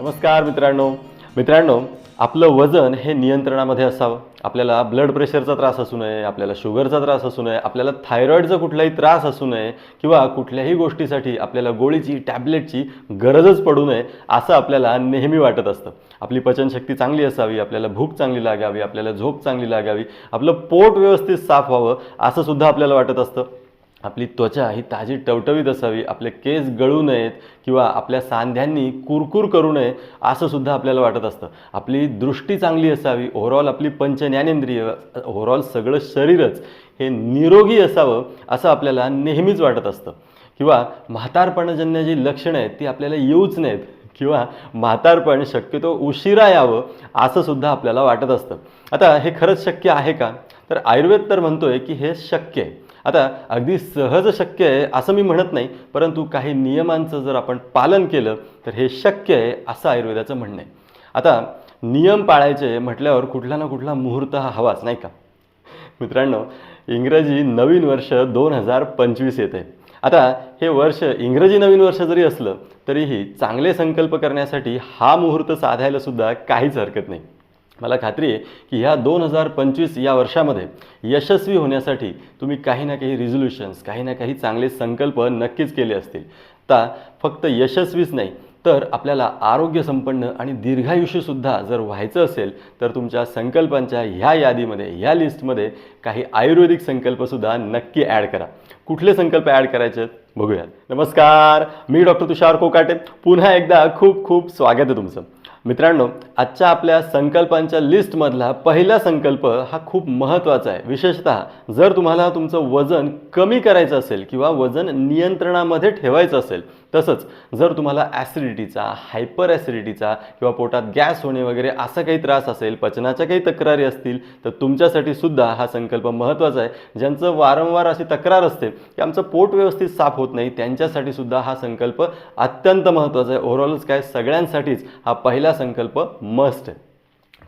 नमस्कार मित्रांनो. मित्रांनो आपलं वजन हे नियंत्रणामध्ये असावं. आपल्याला ब्लड प्रेशरचा त्रास असू नये आपल्याला शुगरचा त्रास असू नये आपल्याला थायरॉईडचा कुठलाही त्रास असू नये किंवा कुठल्याही गोष्टीसाठी आपल्याला गोळीची टॅबलेटची गरजच पडू नये असं आपल्याला नेहमी वाटत असतं. आपली पचनशक्ती चांगली असावी आपल्याला भूक चांगली लागावी आपल्याला झोप चांगली लागावी आपलं पोट व्यवस्थित साफ व्हावं असं सुद्धा आपल्याला वाटत असतं. आपली त्वचा ही ताजी टवटवीत असावी आपले केस गळू नयेत किंवा आपल्या सांध्यांनी कुरकुर करू नये असं सुद्धा आपल्याला वाटत असतं. आपली दृष्टी चांगली असावी ओव्हरऑल आपली पंचज्ञानेंद्रिय ओव्हरऑल सगळं शरीरच हे निरोगी असावं असं आपल्याला नेहमीच वाटत असतं. किंवा म्हातारपणजन्य जी लक्षणं आहेत ती आपल्याला येऊच नाहीत किंवा म्हातारपण शक्यतो उशिरा यावं असं सुद्धा आपल्याला वाटत असतं. आता हे खरंच शक्य आहे का? तर आयुर्वेद तर म्हणतोय की हे शक्य आहे. आता अगदी सहज शक्य आहे असं मी म्हणत नाही परंतु काही नियमांचं जर आपण पालन केलं तर हे शक्य आहे असं आयुर्वेदाचं म्हणणं आहे. आता नियम पाळायचे म्हटल्यावर कुठला ना कुठला मुहूर्त हा हवाच नाही का? मित्रांनो इंग्रजी नवीन वर्ष दोन हजार पंचवीस येते आता हे वर्ष इंग्रजी नवीन वर्ष जरी असलं तरीही चांगले संकल्प करण्यासाठी हा मुहूर्त साधायला सुद्धा काहीच हरकत नाही. मला खात्री आहे की ह्या दोन हजार पंचवीस या वर्षामध्ये यशस्वी होण्यासाठी तुम्ही काही ना काही रिझोल्युशन्स काही ना काही चांगले संकल्प नक्कीच केले असतील. आता फक्त यशस्वीच नाही तर आपल्याला आरोग्यसंपन्न आणि दीर्घायुष्यसुद्धा जर व्हायचं असेल तर तुमच्या संकल्पांच्या ह्या यादीमध्ये ह्या लिस्टमध्ये काही आयुर्वेदिक संकल्पसुद्धा नक्की ॲड करा. कुठले संकल्प ॲड करायचे? बघूयात. बघूया नमस्कार मी डॉक्टर तुषार कोकाटे. पुन्हा एकदा खूप खूप स्वागत आहे तुमचं. मित्रांनो आजच्या आपल्या संकल्पांच्या लिस्टमधला पहिला संकल्प हा खूप महत्त्वाचा आहे. विशेषतः जर तुम्हाला तुमचं वजन कमी करायचं असेल किंवा वजन नियंत्रणामध्ये ठेवायचं असेल तसंच जर तुम्हाला ॲसिडिटीचा हायपर ॲसिडिटीचा किंवा पोटात गॅस होणे वगैरे असा काही त्रास असेल पचनाच्या काही तक्रारी असतील तर तुमच्यासाठी सुद्धा हा संकल्प महत्त्वाचा आहे. ज्यांचं वारंवार अशी तक्रार असते की आमचं पोट व्यवस्थित साफ होत नाही त्यांच्यासाठी सुद्धा हा संकल्प अत्यंत महत्त्वाचा आहे. ओव्हरऑलच काय सगळ्यांसाठीच हा पहिला संकल्प मस्ट आहे.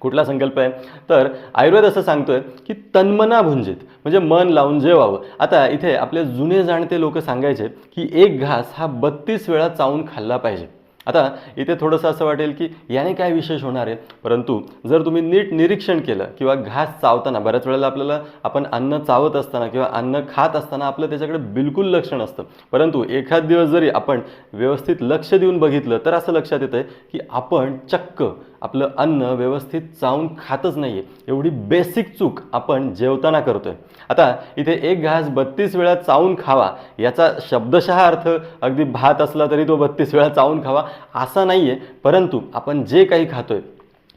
कुठला संकल्प आहे? तर आयुर्वेद असं सांगतोय की तन्मना भुंजित म्हणजे मन लावून जेवावं. आता इथे आपले जुने जाणते लोक सांगायचे की एक घास हा बत्तीस वेळा चावून खाल्ला पाहिजे. आता इथे थोडंसं असं वाटेल की याने काय विशेष होणार आहे? परंतु जर तुम्ही नीट निरीक्षण केलं किंवा घास चावताना बऱ्याच वेळेला आपल्याला आपण अन्न चावत असताना किंवा अन्न खात असताना आपलं त्याच्याकडे बिलकुल लक्ष नसतं परंतु एखाद दिवस जरी आपण व्यवस्थित लक्ष देऊन बघितलं तर असं लक्षात येतं आहे की आपण चक्क आपलं अन्न व्यवस्थित चावून खातच नाही आहे एवढी बेसिक चूक आपण जेवताना करतो आहे आता इथे एक घास बत्तीस वेळा चावून खावा याचा शब्दशः अर्थ अगदी भात असला तरी तो बत्तीस वेळा चावून खावा असा नाही आहे परंतु आपण जे काही खातोय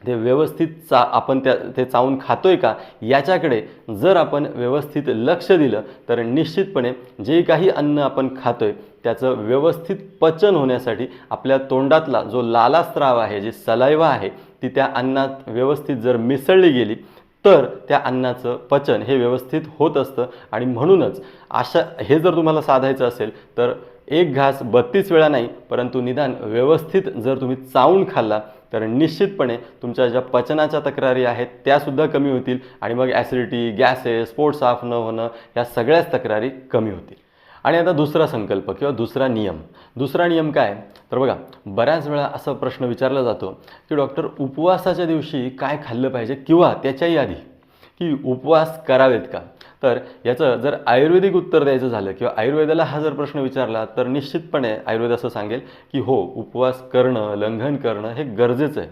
ते व्यवस्थित चा आपण त्या ते चावून खातोय का याच्याकडे जर आपण व्यवस्थित लक्ष दिलं तर निश्चितपणे जे काही अन्न आपण खातोय त्याचं व्यवस्थित पचन होण्यासाठी आपल्या तोंडातला जो लालास्त्राव आहे जी सलायवा आहे ती त्या अन्नात व्यवस्थित जर मिसळली गेली तर त्या अन्नाचं पचन हे व्यवस्थित होत असतं. आणि म्हणूनच अशा हे जर तुम्हाला साधायचं असेल तर एक घास बत्तीस वेळा नाही परंतु निदान व्यवस्थित जर तुम्ही चावून खाल्ला तर निश्चितपणे तुमच्या ज्या पचनाच्या तक्रारी आहेत त्यासुद्धा कमी होतील आणि मग ॲसिडिटी गॅसेस पोट साफ न होणं या सगळ्याच तक्रारी कमी होतील. आणि आता दुसरा संकल्प किंवा दुसरा नियम. दुसरा नियम काय? तर बघा बऱ्याच वेळा असा प्रश्न विचारला जातो की डॉक्टर उपवासाच्या दिवशी काय खाल्लं पाहिजे किंवा त्याच्याही आधी? की उपवास करावेत का? तर याचं जर आयुर्वेदिक उत्तर द्यायचं झालं किंवा आयुर्वेदाला हा जर प्रश्न विचारला तर निश्चितपणे आयुर्वेद असं सांगेल की हो उपवास करणं लंघन करणं हे गरजेचं आहे.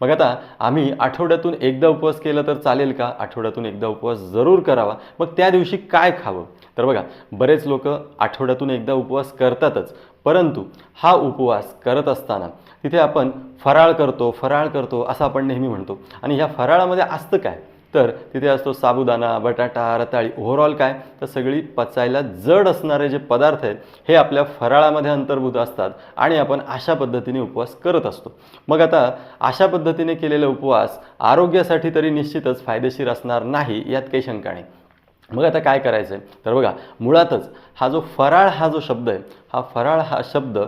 मग आता आम्ही आठवड्यातून एकदा उपवास केला तर चालेल का? आठवड्यातून एकदा उपवास जरूर करावा. मग त्या दिवशी काय खावं? तर बघा बरेच लोक आठवड्यातून एकदा उपवास करतातच परंतु हा उपवास करत असताना तिथे आपण फराळ करतो फराळ करतो असं आपण नेहमी म्हणतो. आणि ह्या फराळामध्ये असतं काय? तर तिथे असतो साबुदाणा बटाटा रताळी. ओव्हरऑल काय? तर सगळी पचायला जड असणारे जे पदार्थ आहेत हे आपल्या फराळामध्ये अंतर्भूत असतात आणि आपण अशा पद्धतीने उपवास करत असतो. मग आता अशा पद्धतीने केलेला उपवास आरोग्यासाठी तरी निश्चितच फायदेशीर असणार नाही यात काही शंका नाही. मग आता काय करायचं आहे तर बघा मुळातच हा जो फराळ हा जो शब्द आहे हा फराळ हा शब्द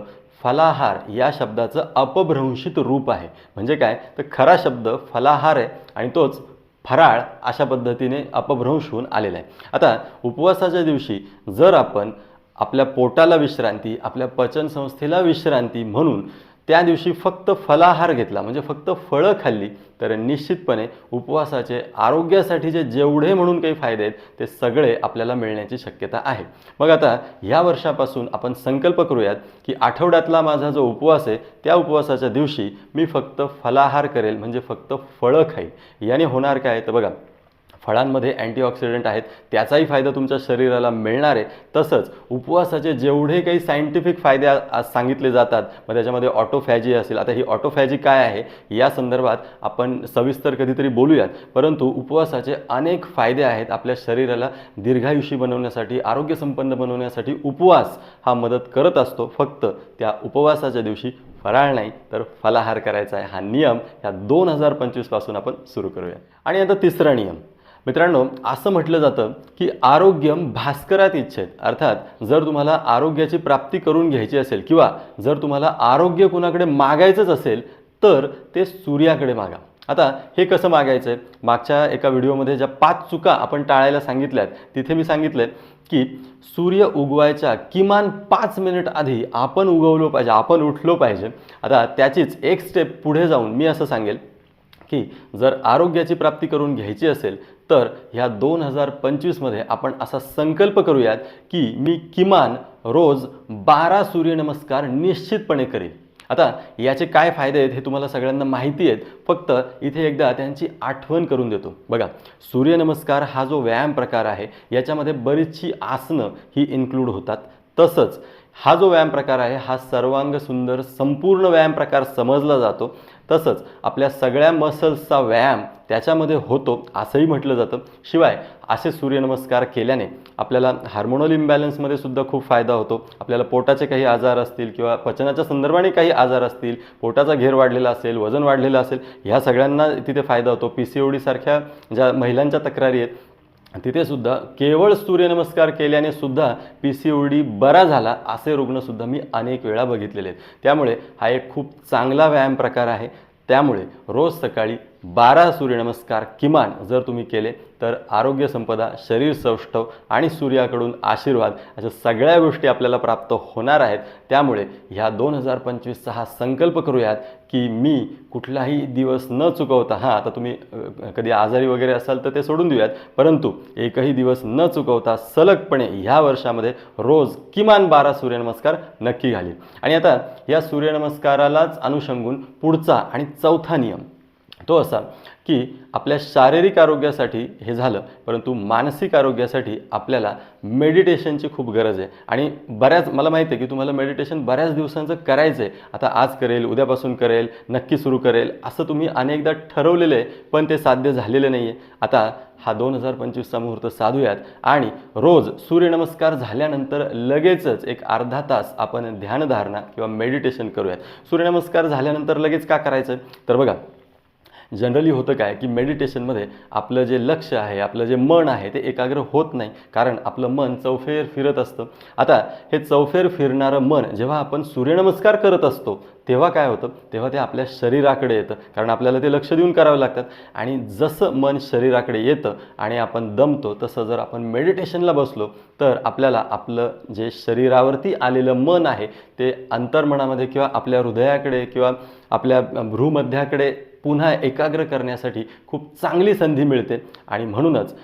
फलाहार या शब्दाचं अपभ्रंशित रूप आहे. म्हणजे काय? तर खरा शब्द फलाहार आहे आणि तोच फराळ अशा पद्धतीने अपभ्रंश होऊन आलेला आहे. आता उपवासाच्या दिवशी जर आपण आपल्या पोटाला विश्रांती आपल्या पचनसंस्थेला विश्रांती म्हणून त्या दिवशी फक्त फलाहार घेतला म्हणजे फक्त फळं खाल्ली तर निश्चितपणे उपवासाचे आरोग्यासाठीचे जेवढे म्हणून काही फायदे आहेत ते सगळे आपल्याला मिळण्याची शक्यता आहे. मग आता ह्या वर्षापासून आपण संकल्प करूयात की आठवड्यातला माझा जो उपवास आहे त्या उपवासाच्या दिवशी मी फक्त फलाहार करेल म्हणजे फक्त फळं खाईल याने होणार काय? तर बघा फळांमध्ये अँटीऑक्सिडंट आहेत त्याचाही फायदा तुमच्या शरीराला मिळणार. आहे तसंच उपवासाचे जेवढे काही सायंटिफिक फायदे आज सांगितले जातात मग त्याच्यामध्ये ऑटोफॅजी असेल. आता ही ऑटोफॅजी काय आहे या संदर्भात आपण सविस्तर कधीतरी बोलूयात. परंतु उपवासाचे अनेक फायदे आहेत आपल्या शरीराला दीर्घायुषी बनवण्यासाठी आरोग्यसंपन्न बनवण्यासाठी उपवास हा मदत करत असतो. फक्त त्या उपवासाच्या दिवशी फराळ नाही तर फलाहार करायचा आहे हा नियम ह्या दोन हजार पंचवीसपासून आपण सुरू करूया आणि आता तिसरा नियम. मित्रांनो असं म्हटलं जातं की आरोग्यम भास्करात इच्छेत. अर्थात जर तुम्हाला आरोग्याची प्राप्ती करून घ्यायची असेल किंवा जर तुम्हाला आरोग्य कुणाकडे मागायचंच असेल तर ते सूर्याकडे मागा. आता हे कसं मागायचं आहे मागच्या एका व्हिडिओमध्ये ज्या पाच चुका आपण टाळायला सांगितल्यात तिथे मी सांगितलं की सूर्य उगवायच्या किमान पाच मिनिट आधी आपण उगवलो पाहिजे आपण उठलो पाहिजे. आता त्याचीच एक स्टेप पुढे जाऊन मी असं सांगेल की जर आरोग्याची प्राप्ती करून घ्यायची असेल तर ह्या दोन हजार पंचवीसमध्ये आपण असा संकल्प करूयात की मी किमान रोज बारा सूर्यनमस्कार निश्चितपणे करेन. आता याचे काय फायदे आहेत हे तुम्हाला सगळ्यांना माहिती आहेत. फक्त इथे एकदा त्यांची आठवण करून देतो. बघा सूर्यनमस्कार हा जो व्यायाम प्रकार आहे याच्यामध्ये बरीचशी आसनं ही इन्क्लूड होतात. तसंच हा जो व्यायाम प्रकार आहे हा सर्वांग सुंदर संपूर्ण व्यायाम प्रकार समजला जातो. तसंच आपल्या सगळ्या मसल्सचा व्यायाम त्याच्यामध्ये होतो असंही म्हटलं जातं. शिवाय असे सूर्यनमस्कार केल्याने आपल्याला हार्मोनल इम्बॅलन्समध्ये सुद्धा खूप फायदा होतो. आपल्याला पोटाचे काही आजार असतील किंवा पचनाच्या संदर्भाने काही आजार असतील पोटाचा घेर वाढलेला असेल वजन वाढलेलं असेल ह्या सगळ्यांना तिथे फायदा होतो. पी सी ओ डीसारख्या ज्या महिलांच्या तक्रारी आहेत तिथेसुद्धा केवळ सूर्यनमस्कार केल्याने सुद्धा पी सी ओ डी बरा झाला असे रुग्णसुद्धा मी अनेक वेळा बघितलेले आहेत. त्यामुळे हा एक खूप चांगला व्यायाम प्रकार आहे. त्यामुळे रोज सकाळी बारा सूर्यनमस्कार किमान जर तुम्ही केले तर आरोग्य संपदा शरीर सौष्ठव आणि सूर्याकडून आशीर्वाद अशा सगळ्या गोष्टी आपल्याला प्राप्त होणार आहेत. त्यामुळे ह्या दोन हजार पंचवीसचा हा संकल्प करूयात की मी कुठलाही दिवस न चुकवता हां आता तुम्ही कधी आजारी वगैरे असाल तर ते सोडून देऊयात. परंतु एकही दिवस न चुकवता सलगपणे ह्या वर्षामध्ये रोज किमान बारा सूर्यनमस्कार नक्की घालील आणि आता या सूर्यनमस्कारालाच अनुषंगून पुढचा आणि चौथा नियम. तो असा की आपल्या शारीरिक आरोग्यासाठी हे झालं परंतु मानसिक आरोग्यासाठी आपल्याला मेडिटेशनची खूप गरज आहे. आणि बऱ्याच मला माहिती आहे की तुम्हाला मेडिटेशन बऱ्याच दिवसांचं करायचं आहे आता आज करेल उद्यापासून करेल नक्की सुरू करेल असं तुम्ही अनेकदा ठरवलेलं आहे पण ते साध्य झालेलं नाही आहे आता हा दोन हजार पंचवीसचा मुहूर्त साधूयात. आणि रोज सूर्यनमस्कार झाल्यानंतर लगेचच एक अर्धा तास आपण ध्यानधारणा किंवा मेडिटेशन करूयात. सूर्यनमस्कार झाल्यानंतर लगेच का करायचं? तर बघा जनरली होतं काय की मेडिटेशनमध्ये आपलं जे लक्ष आहे आपलं जे मन आहे ते एकाग्र होत नाही. कारण आपलं मन चौफेर फिरत असतं. आता हे चौफेर फिरणारं मन जेव्हा आपण सूर्यनमस्कार करत असतो तेव्हा काय होतं? तेव्हा ते आपल्या शरीराकडे येतं. कारण आपल्याला ते लक्ष देऊन करावं लागतात आणि जसं मन शरीराकडे येतं आणि आपण दमतो तसं जर आपण मेडिटेशनला बसलो तर आपल्याला आपलं जे शरीरावरती आलेलं मन आहे ते अंतर्मनामध्ये किंवा आपल्या हृदयाकडे किंवा आपल्या भ्रूमध्याकडे पुन्हा एकाग्र करण्यासाठी खूप चांगली संधी मिळते. आणि म्हणूनच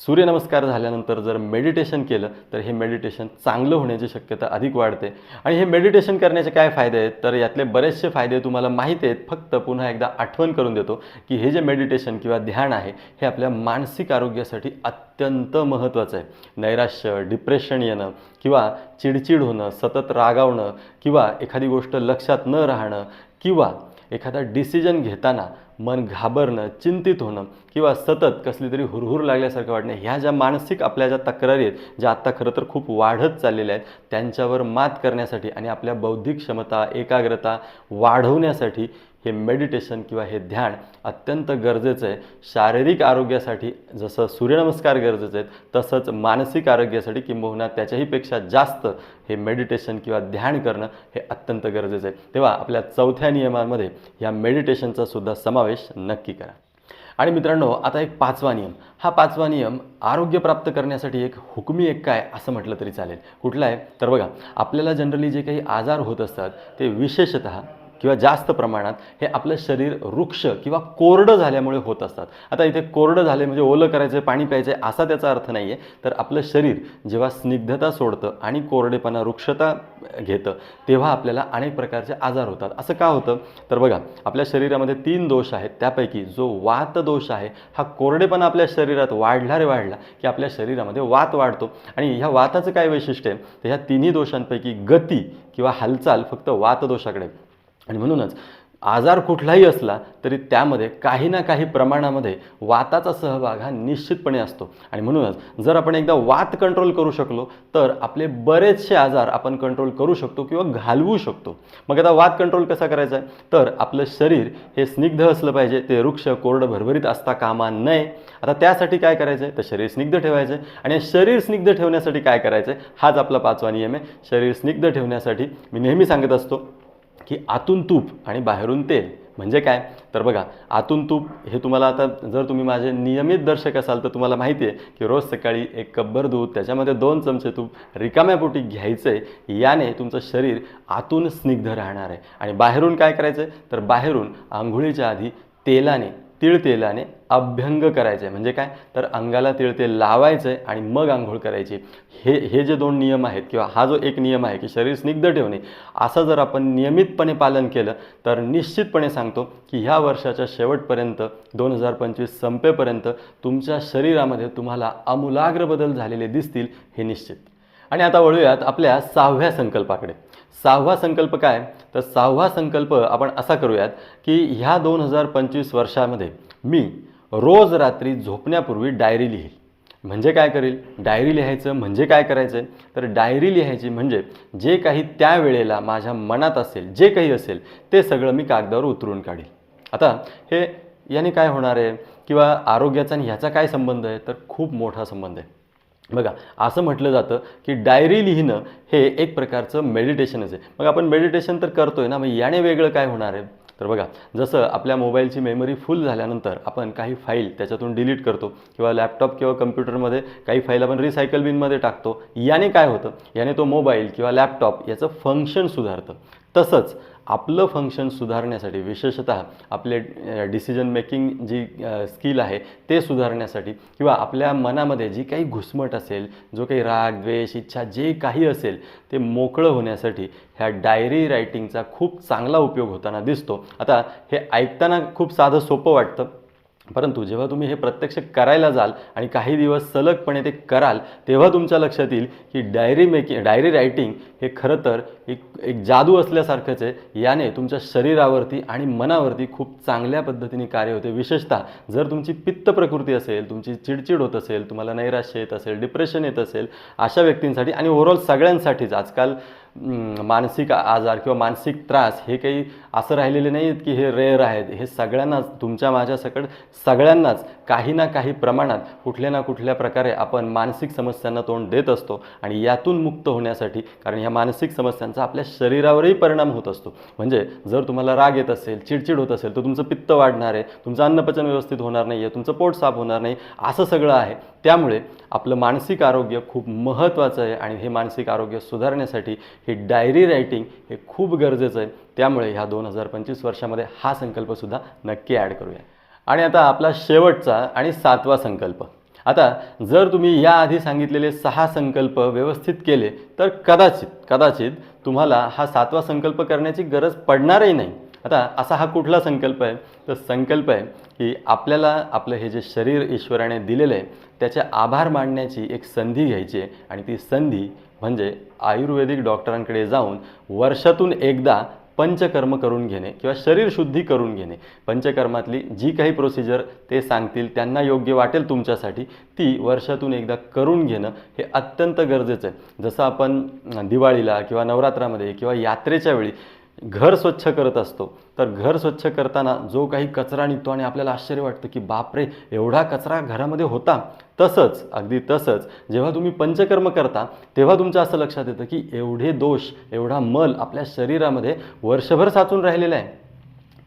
सूर्यनमस्कार झाल्यानंतर जर मेडिटेशन केलं तर हे मेडिटेशन चांगलं होण्याची शक्यता अधिक वाढते. आणि हे मेडिटेशन करण्याचे काय फायदे आहेत? तर यातले बरेचसे फायदे तुम्हाला माहीत आहेत. फक्त पुन्हा एकदा आठवण करून देतो की हे जे मेडिटेशन किंवा ध्यान आहे हे आपल्या मानसिक आरोग्यासाठी अत्यंत महत्त्वाचं आहे. नैराश्य डिप्रेशन येणं किंवा चिडचिड होणं सतत रागावणं किंवा एखादी गोष्ट लक्षात न राहणं किंवा एखादा डिसिजन घेताना मन घाबरणं चिंतित होणं किंवा सतत कसली तरी हुरहुर लागल्यासारखं वाटणं ह्या ज्या मानसिक आपल्या ज्या तक्रारी आहेत ज्या आत्ता खरं तर खूप वाढत चाललेल्या आहेत त्यांच्यावर मात करण्यासाठी आणि आपल्या बौद्धिक क्षमता एकाग्रता वाढवण्यासाठी हे मेडिटेशन किंवा हे ध्यान अत्यंत गरजेचं आहे. शारीरिक आरोग्यासाठी जसं सूर्यनमस्कार गरजेचं आहे तसंच मानसिक आरोग्यासाठी किंबहुना त्याच्याही पेक्षा जास्त हे मेडिटेशन किंवा ध्यान करणं हे अत्यंत गरजेचं आहे. तेव्हा आपल्या चौथ्या नियमांमध्ये या मेडिटेशनचा सुद्धा समावेश नक्की करा. आणि मित्रांनो आता एक पाचवा नियम. हा पाचवा नियम आरोग्य प्राप्त करण्यासाठी एक हुकमी एक काय असं म्हटलं तरी चालेल. कुठला आहे? तर बघा आपल्याला जनरली जे काही आजार होत असतात ते विशेषतः किंवा जास्त प्रमाणात हे आपलं शरीर वृक्ष किंवा कोरडं झाल्यामुळे होत असतात. आता इथे कोरडं झाले म्हणजे ओलं करायचं पाणी प्यायचं असा त्याचा अर्थ नाही आहे तर आपलं शरीर जेव्हा स्निग्धता सोडतं आणि कोरडेपणा वृक्षता घेतं तेव्हा आपल्याला अनेक प्रकारचे आजार होतात. असं का होतं? तर बघा आपल्या शरीरामध्ये तीन दोष आहेत. त्यापैकी जो वात दोष आहे हा कोरडेपणा आपल्या शरीरात वाढला रे वाढला की आपल्या शरीरामध्ये वात वाढतो. आणि ह्या वाताचं काय वैशिष्ट्य आहे? तर ह्या तिन्ही दोषांपैकी गती किंवा हालचाल फक्त वात दोषाकडे आणि म्हणूनच आजार कुठलाही असला तरी त्यामध्ये काही ना काही प्रमाणामध्ये वाताचा सहभाग हा निश्चितपणे असतो. आणि म्हणूनच जर आपण एकदा वात कंट्रोल करू शकलो तर आपले बरेचसे आजार आपण कंट्रोल करू शकतो किंवा घालवू शकतो. मग आता वात कंट्रोल कसा करायचा आहे? तर आपलं शरीर हे स्निग्ध असलं पाहिजे ते वृक्ष कोरडं भरभरीत असता कामा नये. आता त्यासाठी काय करायचं आहे तर शरीर स्निग्ध ठेवायचं आहे आणि शरीर स्निग्ध ठेवण्यासाठी काय करायचं आहे हाच आपला पाचवा नियम आहे. शरीर स्निग्ध ठेवण्यासाठी मी नेहमी सांगत असतो की आतून तूप आणि बाहेरून तेल. म्हणजे काय? तर बघा आतून तूप हे तुम्हाला आता जर तुम्ही माझे नियमित दर्शक असाल तर तुम्हाला माहिती आहे की रोज सकाळी एक कब्बर दूध त्याच्यामध्ये दोन चमचे तूप रिकाम्या पोटी घ्यायचं. आहे याने तुमचं शरीर आतून स्निग्ध राहणार आहे. आणि बाहेरून काय करायचं आहे तर बाहेरून आंघोळीच्या आधी तेलाने तिळतेलाने अभ्यंग करायचं. आहे म्हणजे काय? तर अंगाला तिळतेल लावायचं आहे आणि मग आंघोळ करायची. हे हे जे दोन नियम आहेत किंवा हा जो एक नियम आहे की शरीर स्निग्ध ठेवणे असं जर आपण नियमितपणे पालन केलं तर निश्चितपणे सांगतो की ह्या वर्षाच्या शेवटपर्यंत दोन हजार पंचवीस संपेपर्यंत तुमच्या शरीरामध्ये तुम्हाला आमूलाग्र बदल झालेले दिसतील हे निश्चित. आणि आता वळूयात आपल्या सहाव्या संकल्पाकडे. सहावा संकल्प काय? तर सहावा संकल्प आपण असा करूयात की ह्या दोन हजार पंचवीस वर्षामध्ये मी रोज रात्री झोपण्यापूर्वी डायरी लिहील. म्हणजे काय करेल? डायरी लिहायचं म्हणजे काय करायचं आहे तर डायरी लिहायची म्हणजे जे काही त्या वेळेला माझ्या मनात असेल जे काही असेल ते सगळं मी कागदावर उतरून काढेल. आता हे याने काय होणार आहे? किंवा आरोग्याचा आणि ह्याचा काय संबंध आहे? तर खूप मोठा संबंध आहे. बघा असं म्हटलं जातं की डायरी लिहिणं हे एक प्रकारचं मेडिटेशनच आहे. मग आपण मेडिटेशन तर करतो आहे ना मग याने वेगळं काय होणार आहे? तर बघा जसं आपल्या मोबाईलची मेमरी फुल झाल्यानंतर आपण काही फाईल त्याच्यातून डिलीट करतो किंवा लॅपटॉप किंवा कम्प्युटरमध्ये काही फाईल आपण रिसायकल बिनमध्ये टाकतो याने काय होतं? याने तो मोबाईल किंवा लॅपटॉप याचं फंक्शन सुधारतं. तसंच आपलं फंक्शन सुधारण्यासाठी विशेषतः आपले डिसिजन मेकिंग जी स्किल आहे ते सुधारण्यासाठी किंवा आपल्या मनामध्ये जी काही घुसमट असेल जो काही राग द्वेष इच्छा जे काही असेल ते मोकळं होण्यासाठी ह्या डायरी रायटिंगचा खूप चांगला उपयोग होताना दिसतो. आता हे ऐकताना खूप साधं सोपं वाटतं. परंतु जेव्हा तुम्ही हे प्रत्यक्ष करायला जाल आणि काही दिवस सलगपणे ते कराल तेव्हा तुमच्या लक्षात येईल की डायरी मेकिंग डायरी रायटिंग हे खरं तर एक एक जादू असल्यासारखंच आहे. याने तुमच्या शरीरावरती आणि मनावरती खूप चांगल्या पद्धतीने कार्य होते. विशेषतः जर तुमची पित्त प्रकृती असेल तुमची चिडचिड होत असेल तुम्हाला नैराश्य येत असेल डिप्रेशन येत असेल अशा व्यक्तींसाठी आणि ओव्हरऑल सगळ्यांसाठीच आजकाल मानसिक आजार किंवा मानसिक त्रास हे काही असं राहिलेले नाही आहेत की हे रेअर आहेत. हे सगळ्यांनाच तुमच्या माझ्या सकट सगळ्यांनाच काही ना काही प्रमाणात कुठल्या ना कुठल्या प्रकारे आपण मानसिक समस्यांना तोंड देत असतो आणि यातून मुक्त होण्यासाठी कारण ह्या मानसिक समस्यांचा आपल्या शरीरावरही परिणाम होत असतो. म्हणजे जर तुम्हाला राग येत असेल चिडचिड होत असेल तर तुमचं पित्त वाढणार आहे तुमचं अन्नपचन व्यवस्थित होणार नाही आहे तुमचं पोट साफ होणार नाही असं सगळं आहे. त्यामुळे आपलं मानसिक आरोग्य खूप महत्त्वाचं आहे आणि हे मानसिक आरोग्य सुधारण्यासाठी ही डायरी रायटिंग हे खूप गरजेचं आहे. त्यामुळे ह्या दोन हजार पंचवीस वर्षामध्ये हा संकल्पसुद्धा नक्की ॲड करूया. आणि आता आपला शेवटचा आणि सातवा संकल्प. आता जर तुम्ही याआधी सांगितलेले सहा संकल्प व्यवस्थित केले तर कदाचित कदाचित तुम्हाला हा सातवा संकल्प करण्याची गरज पडणारही नाही. आता असा हा कुठला संकल्प आहे? तर संकल्प आहे की आपल्याला आपलं हे जे शरीर ईश्वराने दिलेलं आहे त्याचे आभार मानण्याची एक संधी घ्यायची आहे. आणि ती संधी म्हणजे आयुर्वेदिक डॉक्टरांकडे जाऊन वर्षातून एकदा पंचकर्म करून घेणे किंवा शरीर शुद्धी करून घेणे. पंचकर्मातली जी काही प्रोसिजर ते सांगतील त्यांना योग्य वाटेल तुमच्यासाठी ती वर्षातून एकदा करून घेणं हे अत्यंत गरजेचं आहे. जसं आपण दिवाळीला किंवा नवरात्रामध्ये किंवा यात्रेच्या वेळी घर स्वच्छ करत असतो. तर घर स्वच्छ करताना जो काही कचरा निघतो आणि आपल्याला आश्चर्य वाटतं की बापरे एवढा कचरा घरामध्ये होता. तसंच अगदी तसंच जेव्हा तुम्ही पंचकर्म करता तेव्हा तुमचं असं लक्षात येतं की एवढे दोष एवढा मल आपल्या शरीरामध्ये वर्षभर साचून राहिलेला आहे.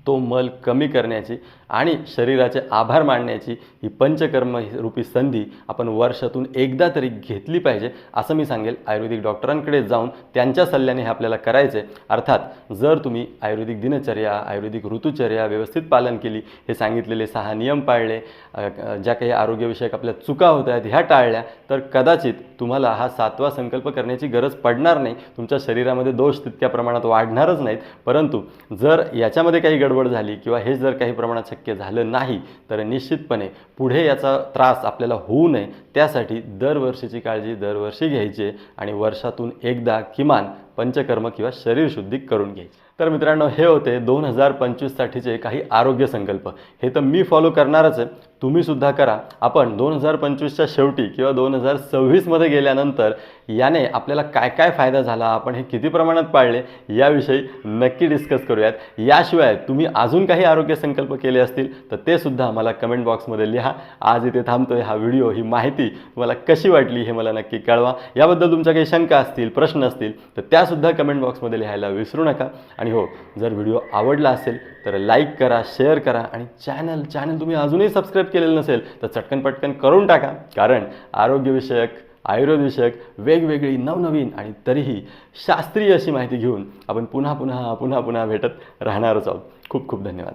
तो मल कमी करण्याची आणि शरीराचे आभार मानण्याची ही पंचकर्म रूपी संधी आपण वर्षातून एकदा तरी घेतली पाहिजे असं मी सांगेल. आयुर्वेदिक डॉक्टरांकडे जाऊन त्यांच्या सल्ल्याने हे आपल्याला करायचे अर्थात जर तुम्ही आयुर्वेदिक दिनचर्या आयुर्वेदिक ऋतुचर्या व्यवस्थित पालन केली हे सांगितलेले सहा नियम पाळले ज्या काही आरोग्यविषयक आपल्या चुका होत आहेत ह्या टाळल्या तर कदाचित तुम्हाला हा सातवा संकल्प करण्याची गरज पडणार नाही. तुमच्या शरीरामध्ये दोष तितक्या प्रमाणात वाढणारच नाहीत. परंतु जर याच्यामध्ये काही गडबड झाली किंवा हे जर काही प्रमाणात शक्य झालं नाही तर निश्चितपणे पुढे याचा त्रास आपल्याला होऊ नये. त्यासाठी दरवर्षीची काळजी दरवर्षी घ्यायची आणि वर्षातून एकदा किमान पंचकर्म किंवा शरीरशुद्धी करून घ्यायची. तर मित्रांनो हे होते दोन हजार पंचवीससाठीचे काही आरोग्य संकल्प. हे तर मी फॉलो करणारच आहे. तुम्हीसुद्धा करा. आपण दोन हजार पंचवीसच्या शेवटी किंवा दोन हजार सव्वीसमध्ये गेल्यानंतर याने आपल्याला काय काय फायदा झाला आपण हे किती प्रमाणात पाळले याविषयी नक्की डिस्कस करूयात. याशिवाय तुम्ही अजून काही आरोग्य संकल्प केले असतील तर ते सुद्धा मला कमेंट बॉक्समध्ये लिहा. आज इथे थांबतोय हा व्हिडिओ ही माहिती तुम्हाला कशी वाटली हे मला नक्की कळवा. याबद्दल तुमच्या काही शंका असतील प्रश्न असतील तर त्यासुद्धा कमेंट बॉक्समध्ये लिहायला विसरू नका. आणि हो जर व्हिडिओ आवडला असेल तर लाईक करा शेअर करा आणि चॅनल चॅनल तुम्ही अजूनही सबस्क्राईब केलेलं नसेल तर चटकन पटकन करून टाका. कारण आरोग्यविषयक आयुर्वेदविषयक वेगवेगळी नवनवीन आणि तरीही शास्त्रीय अशी माहिती घेऊन आपण पुन्हा पुन्हा पुन्हा पुन्हा भेटत राहणारच आहोत. खूप खूप धन्यवाद.